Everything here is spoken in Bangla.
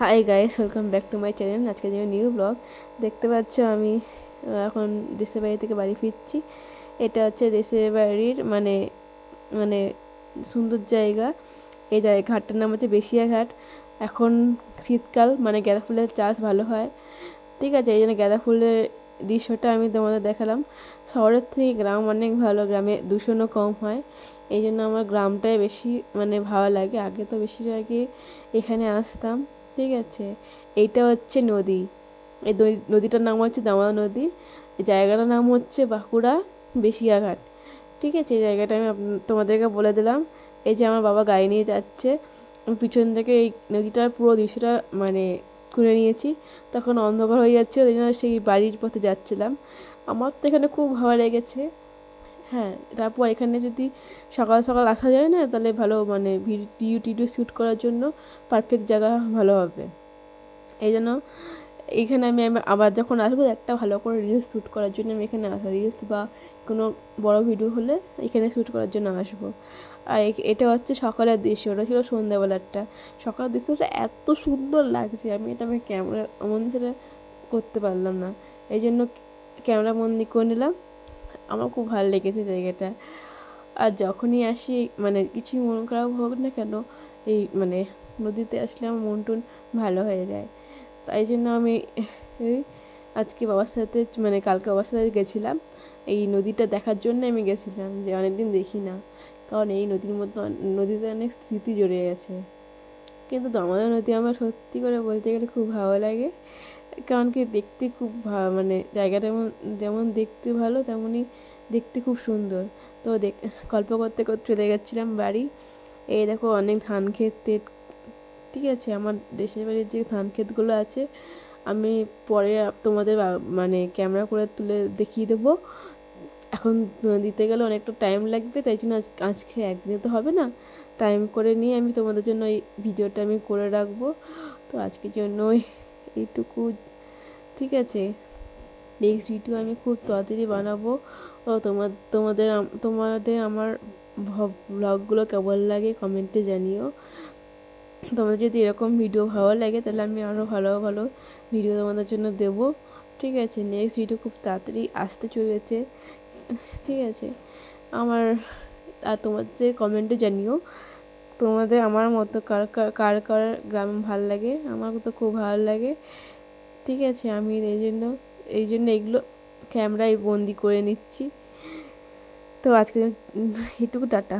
Hi guys welcome back to my channel আজকে যে নিউ ব্লগ দেখতে পাচ্ছ আমি এখন দেশের বাড়ি থেকে বাড়ি ফিরছি। এটা হচ্ছে দেশের বাড়ির মানে মানে সুন্দর জায়গা। এই জায়গা ঘাটটার নাম হচ্ছে বেশিয়া ঘাট। এখন শীতকাল মানে গাঁদা ফুলের চাষ ভালো হয়। ঠিক আছে, এই জন্য গাঁদা ফুলের দৃশ্যটা আমি তোমাদের দেখালাম। শহরের থেকে গ্রাম অনেক ভালো, গ্রামে দূষণও কম হয়। এই জন্য আমার গ্রামটাই বেশি মানে ভালো লাগে। আগে তো বেশিরভাগই এখানে আসতাম। ঠিক আছে। এইটা হচ্ছে নদী। এই নদীটার নাম হচ্ছে দামোদর নদী। জায়গাটার নাম হচ্ছে বাঁকুড়া বেশিয়াঘাট। ঠিক আছে, এই জায়গাটা আমি তোমাদেরকে বলে দিলাম। এই যে আমার বাবা গাড়ি নিয়ে যাচ্ছে পিছন থেকে এই নদীটার পুরো দৃশ্যটা মানে খুলে নিয়েছি। তখন অন্ধকার হয়ে যাচ্ছে ওই জন্য সেই বাড়ির পথে যাচ্ছিলাম। আমার তো এখানে খুব ভালো লেগেছে। হ্যাঁ তারপর এখানে যদি সকাল সকাল আসা যায় না, তাহলে ভালো মানে ভিডিও টিডিও শ্যুট করার জন্য পারফেক্ট জায়গা ভালো হবে। এই জন্য এইখানে আমি আবার- যখন আসব, একটা ভালো করে রিলস শ্যুট করার জন্য আমি এখানে আসব রিলস বা কোনো বড় ভিডিও হলে এখানে শ্যুট করার জন্য আসব। আর এটা হচ্ছে সকালের দৃশ্য, ওটা ছিল সন্ধ্যাবেলারটা। সকালের দৃশ্যটা এত সুন্দর লাগছে, আমি এটা আমি ক্যামেরা বন্দি সেটা করতে পারলাম না। এই জন্য ক্যামেরা বন্দি করে নিলাম। আমার খুব ভালো লেগেছে জায়গাটা। আর যখনই আসি মানে কিছুই মন খারাপ হোক না কেন, এই মানে নদীতে আসলে আমার মন টন ভালো হয়ে যায়। তাই জন্য আমি আজকে বাবার সাথে মানে কালকে বাবার সাথে গেছিলাম। এই নদীটা দেখার জন্য আমি গেছিলাম যে অনেকদিন দেখি না। কারণ এই নদীর অন- নদীতে অনেক স্মৃতি জড়িয়ে গেছে কিন্তু দামোদর নদী আমার সত্যি করে বলতে গেলে খুব ভালো লাগে। কারণ কি দেখতে খুব মানে জায়গাটা যেমন যেমন দেখতে ভালো, তেমনই দেখতে খুব সুন্দর। তো দেখ, গল্প করতে করতে চলে গেছিলাম বাড়ি। এই দেখো অনেক ধান ক্ষেত ঠিক আছে? আমার দেশের বাড়ির যে ধান ক্ষেতগুলো আছে, আমি পরে তোমাদের মানে ক্যামেরা করে তুলে দেখিয়ে দেবো। এখন দিতে গেলে অনেকটা টাইম লাগবে, তাই জন্য আজ- আজকে একদিনে তো হবে না। টাইম করে নিয়ে আমি তোমাদের জন্য এই ভিডিওটা আমি করে রাখব। তো আজকের জন্য এই- এইটুকু। ঠিক আছে। নেক্সট ভিডিও আমি খুব তাড়াতাড়ি বানাবো। তোমার তোমাদের তোমাদের আমার ব্লগগুলো কেমন লাগে কমেন্টে জানিও। তোমাদের যদি এরকম ভিডিও ভালো লাগে, তাহলে আমি আরও ভালো ভালো ভিডিও তোমাদের জন্য দেবো। ঠিক আছে নেক্সট ভিডিও খুব তাড়াতাড়ি আসতে চলেছে। ঠিক আছে। আমার, আর তোমাদের কমেন্টে জানিও। তোমাদের আমার মতো কার কার কার গ্রাম ভালো লাগে? আমার তো খুব ভালো লাগে। ঠিক আছে, আমি এই জন্য এই জন্য এগুলো ক্যামেরায় বন্দি করে নিচ্ছি। তো আজকে এটুকু টাটা।